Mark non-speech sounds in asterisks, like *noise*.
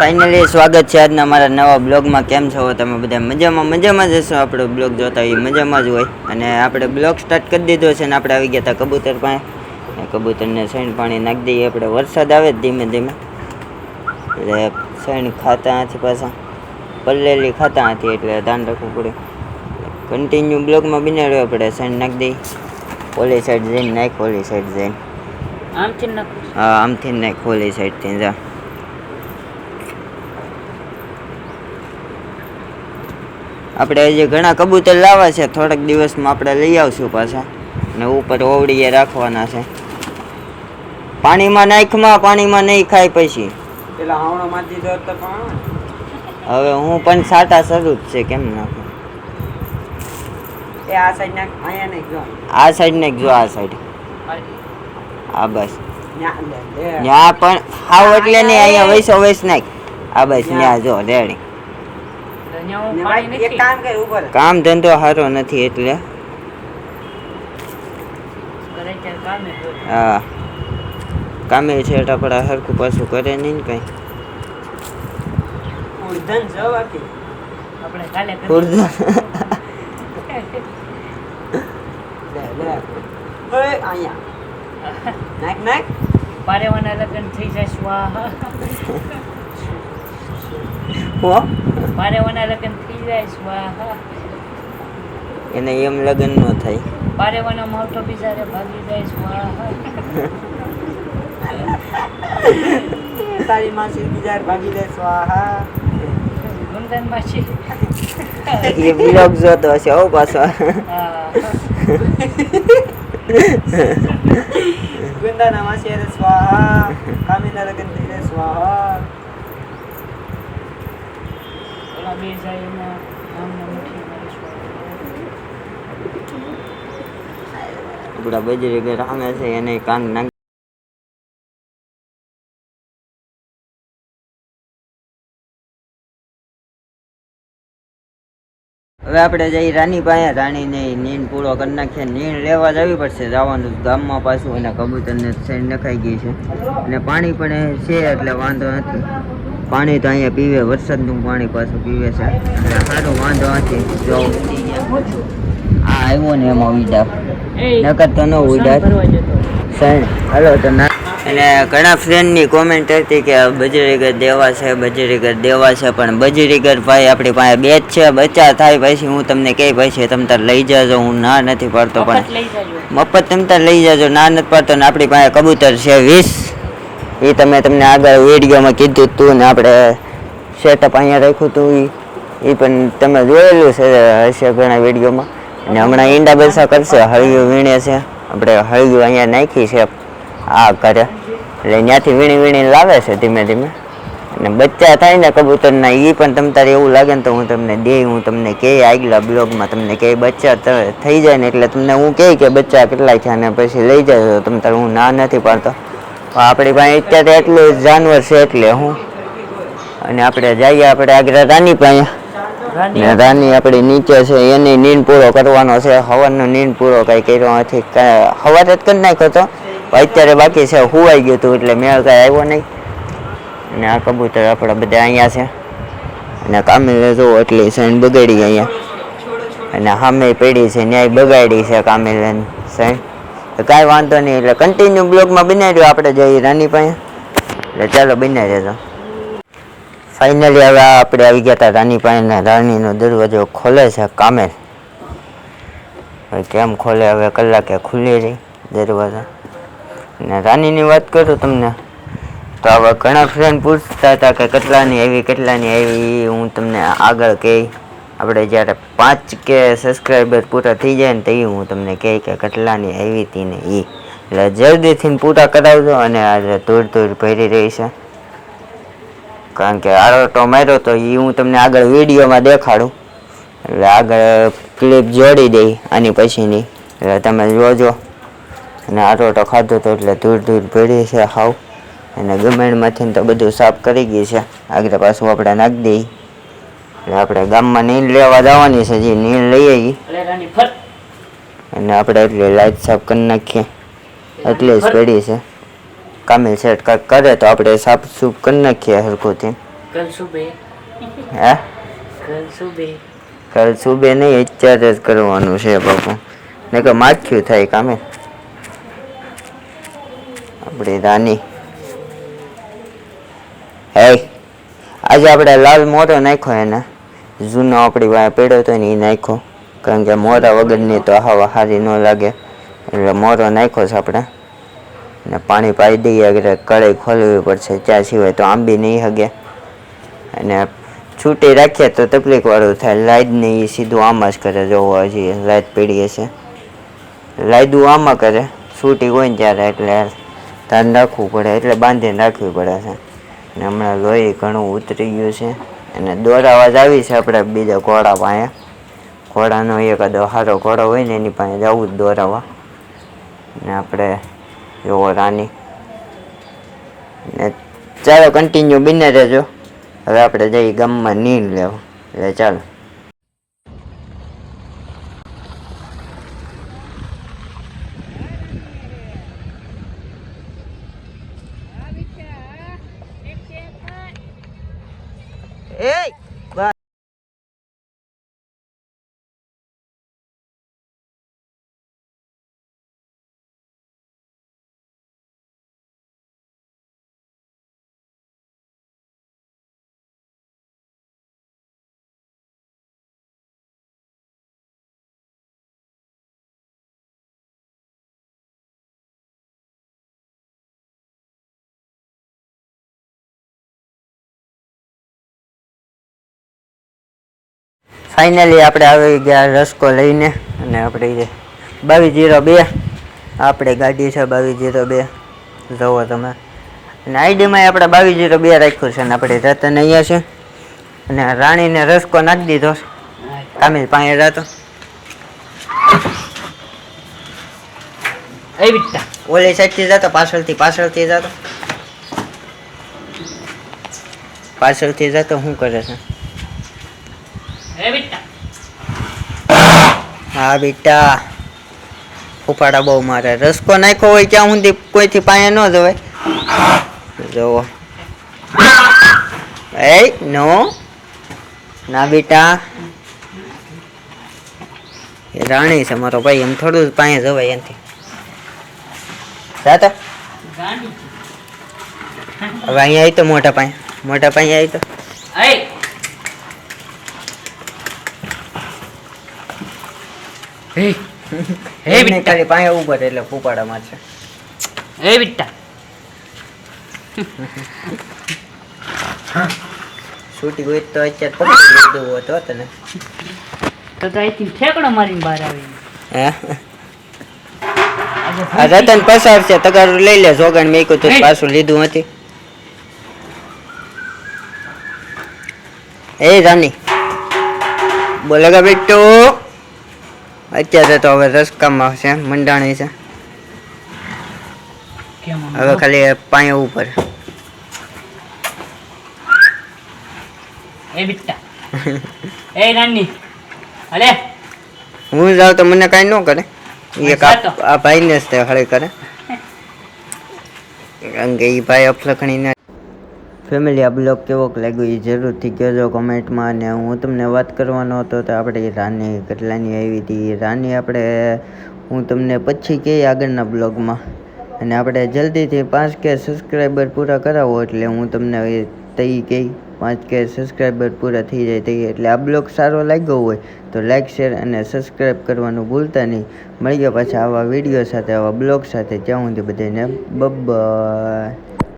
Finally સ્વાગત છે આજના અમારા નવા બ્લોગમાં. કેમ છો? તમે બધા મજામાં? મજામાં જ હશો? આપણો બ્લોગ જોતા હોય મજામાં જ હોય. અને આપણે બ્લોગ સ્ટાર્ટ કરી દીધો છે ને આપણે આવી ગયા હતા કબૂતર પાસે. કબૂતરને સૈણ પાણી નાખી દઈએ. આપણે વરસાદ આવે ધીમે ધીમે. એટલે સૈણ ખાતા નથી પાછા. પલ્લેલી ખાતા હાથી એટલે ધ્યાન રાખવું પડે. કન્ટિન્યુ બ્લોગમાં બિનાડ્યો આપણે સૈણ નાખી દઈએ. ઓલી સાઈડ જઈને નાખ ઓલી સાઈડ જઈને. આમથી નાખું હા આમથી નાખ ઓલી સાઈડથી જા. આપણે જે ઘણા કબૂતર લાવવા છે થોડાક દિવસમાં આપણે લઈ આવશું પાછા. ને ઉપર ઓવડીએ રાખવાના છે. પાણીમાં નાખમાં પાણીમાં નહીં ખાય પછી. હવે હું પણ સાટા શરૂ જ છે કેમ નાખું આ સાઈડ નાખ જો. આ સાઈડ આ સાઈડ આ બસ. ત્યાં પણ હાવ એટલે નહીં અહીંયા વૈસો વૈસ નાખ. આ બસ ત્યાં જો રેડી. કામ કર ઉપર કામ ધંધો સારો નથી એટલે. હા. કામે છે એટલે આપણે હરખું પાછું કરે નહીં ને કંઈ. અહીંયા. *laughs* નાખ નાખ. પારેવાના લગ્ન થઈ જાય સ્વાહા હો. પારેવાના લગ્ન થઈ જાય સ્વાહા એને એમ લગ્ન ન થાય. પારેવાના મોટો બિચારે ભાગી જાય સ્વાહા *laughs* તારી માસી બીજાર ભાગી દે સ્વાહા ગુંદન માછી એ બ્લોગ જોતો હશે હો પાછો. હા. *laughs* ગુંદાના માસી અરે સ્વાહા કામીના લગન થઈ જાય સ્વાહા ઓલા બે જાય એમાં નામના મુઠ્ઠી મારી સ્વાહા આપણા બજરી હવે આપણે જઈ રાની પાસે, રાણીને નીણ પૂરો કરી નાખીએ. નીણ લેવા જવી પડશે, જવાનું ગામમાં પાછું એના કબૂતરને સૈન નખાઈ ગઈ છે. અને પાણી પણ છે, એટલે વાંધો નથી. પાણી તો અહીંયા પીવે વરસાદનું પાણી પાછું પીવે છે. એટલે સારું વાંધો નથી જો. આ આવ્યો ને એમાં ઉડા નકર તો ન ઉડા સાહેબ હાલો તો ના. અને ઘણા ફ્રેન્ડની કોમેન્ટ હતી કે બજરીગર દેવા છે બજરીગર દેવા છે પણ બજરીગર ભાઈ આપણી પાસે બે જ છે બચ્ચા થાય પછી હું તમને કહી પછી તમે તાર લઈ જાજો હું ના નથી પાડતો પણ મફત તમે તાર લઈ જાજો ના નથી પાડતો ને આપણી પાસે કબૂતર છે વીસ. એ તમે તમને આગળ વિડીયોમાં કીધું હતું ને આપણે સેટઅપ અહીંયા રાખ્યું હતું એ પણ તમે જોયેલું છે, હશે ઘણા વિડીયોમાં. અને હમણાં ઈંડા બરસા કરશે, હળિયું વીણે છે. આપણે હળિયું અહીંયા નાખી છે. આ કરે એટલે ત્યાંથી વીણી વીણી લાવે છે ધીમે ધીમે. અને બચ્ચા થાય ને કબૂતરના એ પણ તમ તારે એવું લાગે ને તો હું તમને દે હું તમને કહે આગલા બ્લોગમાં તમને કહે બચ્ચા ત- થઈ જાય ને એટલે તમને હું કહે કે બચ્ચા કેટલા થયા ને પછી લઈ જાય તમ તારે હું ના નથી પાડતો. આપણી પાસે અત્યારે એટલું જાનવર છે એટલે હું. અને આપણે જઈએ આપણે આગળ રાની પાસે. ને રાની આપણી નીચે છે એની નીંદ પૂરો કરવાનો છે. હવનનો નીંદ પૂરો કઈ કર્યો નથી. હવારે જ કરી નાખ્યો તો. અત્યારે બાકી છે હુવાઈ ગયું હતું એટલે મેળ કાંઈ આવ્યો નહીં. અને આ કબૂતર આપણા બધા અહીંયા છે. અને કામે જો એટલી સાઈન બગાડી અહીંયા. અને સામે પડી છે ન્યાય બગાડી છે કામે સૈન. તો કાંઈ વાંધો નહીં, એટલે કન્ટિન્યુ બ્લોગમાં બનાવ્યો આપણે જઈએ રાની પાસે. એટલે ચાલો બનાવી દેજો. ફાઇનલી હવે આપણે આવી ગયા હતા રાની પાસે રાણીનો દરવાજો ખોલે છે કામે. કેમ ખોલે? હવે કલાકે ખુલ્લી રહી દરવાજા. ને રાનીની વાત કરું તમને, તો હવે ઘણા ફ્રેન્ડ પૂછતા હતા કે કેટલાની આવી કેટલાની આવી હું તમને આગળ કહી. આપણે જ્યારે પાંચ કે સબસ્ક્રાઈબર પૂરા થઈ જાય ને તો એ હું તમને કહી કે કેટલાની આવી હતી ને એ એટલે જલ્દીથી પૂરા કરાવજો અને આજે ધૂળ ધૂળ ભરી રહી છે. કારણ કે આરોટો માર્યો તો એ હું તમને આગળ વિડીયોમાં દેખાડું. એટલે આગળ ક્લિપ જોડી દઈ આની પછીની. એટલે તમે જોજો. અને આરોટો ખાધો તો એટલે ધૂળ ધૂળ ભરી છે હાવ. અને ગમેણમાંથી તો બધું સાફ કરી ગઈ છે. આગળ પાછું આપણે નાખી દઈ. એટલે આપણે ગામમાં નીલ લેવા જવાની છે જે નીલ લઈ આવી એટલે અને આપણે એટલે લાઈટ સાફ કરી નાખીએ. એટલે જ પડી છે. કામે સેટ કાંઈક કરે તો આપણે સાફ સૂફ કરી નાખીએ હરખુંથી. કલ હે? કાલ સુબે. નહીં અત્યારે જ કરવાનું છે બાપુ. ને કે માખ્યું થાય કામે આપણે રાની. હે? આજે આપણે લાલ મોટો નાખ્યો એને. જૂનો આપણી વાંહે પડ્યો હતો ને એ નાખ્યો. કારણ કે મોરા વગરની તો હવા સારી ન લાગે. એટલે મોરો નાખ્યો છે આપણે. ને પાણી પાઈ દઈએ એટલે કઢાઈ ખોલવી પડશે. ત્યાં સિવાય તો આંબી નહીં હગે. અને છૂટી રાખીએ તો તકલીફ વાળું થાય. લાઈટ ને એ સીધું આમાં જ કરે જોવો હજી. લાઈટ પીડીએ છે. લાઈડું આમાં કરે. છૂટી હોય ને ત્યારે એટલે ધ્યાન રાખવું પડે. એટલે બાંધીને રાખવી પડે છે. ને હમણાં લોહી ઘણું ઉતરી ગયું છે. અને દોરાવા જ આવી છે આપણે બીજા ઘોડા પાસે. ઘોડાનો એકાદો સારો ઘોડો હોય ને એની પાસે જવું જ દોરાવા. ને આપણે જોવો રાની. ને ચાલો કન્ટિન્યુ બિને રહેજો. હવે આપણે જઈ ગામમાં નીર લેવું. એટલે ચાલો. ફાઇનલી આપણે આવી ગયા રસકો લઈને અને આપણે બાવીસ જીરો બે આપણે ગાડી છે બાવીસ જીરો બે. જુઓ તમે. અને આઈડીમાં આપણે બાવીસ જીરો બે રાખ્યું છે અને આપણે રતન અહીંયા છે. અને રાણીને રસકો નાખી દીધો છે. કામિલ પાસે રાતો. ઓલી સાઈડથી જતો પાછળથી પાછળથી જતો. પાછળથી જતો શું કરે છે? હા બેટા. ફૂફાડા બહુ મારે. રસકો નાખ્યો હોય ત્યાં સુધી કોઈથી પાસે ન જવાય. જોવો એ નો. ના બેટા. એ રાણી છે મારો ભાઈ. એમ થોડું જ પાસે જવાય એનાથી. જાતો હવે અહીંયા આવી તો મોટા પાસે મોટા પાસે આવી તો. હે? એમને વિટ્ટા ખાલી પાસે ઊભો રહે એટલે ફૂફાડા છે. હે વિટ્ટા છૂટી ગઈ તો અત્યારે પકડી લીધું હોત હો તને. તો તો અહીંથી ઠેકડો મારીને બહાર આવી હે? રતન પસાર છે તગારું લઈ લે જોગણ મેં તો તું. પાછું લીધું નથી. એ રાની? બોલેગા બેટુ. અત્યારે તો હવે રસકામાં છે મંડાણી છે. હવે ખાલી પાયા ઉપર. એ બિટ્ટા. એ નાની. અલે હું જાઉં તો મને કાંઈ ન કરે. એક આ ભાઈ આ ભાઈને જ તે હળે કરે. કારણ કે એ ભાઈ અફલખણીના ફેમિલી આ બ્લોગ કેવોક લાગ્યો એ જરૂરથી કહેજો કમેન્ટમાં. અને હું તમને વાત કરવાનો હતો તો આપણે રાની કેટલાની આવી હતી. રાની આપણે, હું તમને પછી કહી આગળના બ્લોગમાં. અને આપણે જલ્દીથી પાંચ કે સબસ્ક્રાઈબર પૂરા કરાવો એટલે હું તમને તઈ કહી પાંચ કે સબસ્ક્રાઈબર પૂરા થઈ જાય તઈ. એટલે આ બ્લોગ સારો લાગ્યો હોય તો લાઈક શેર અને સબસ્ક્રાઈબ કરવાનું ભૂલતા નહીં. મળીએ પાછા આવા વીડિયો સાથે, આવા બ્લોગ સાથે. ત્યાં સુધી બધાને બબાય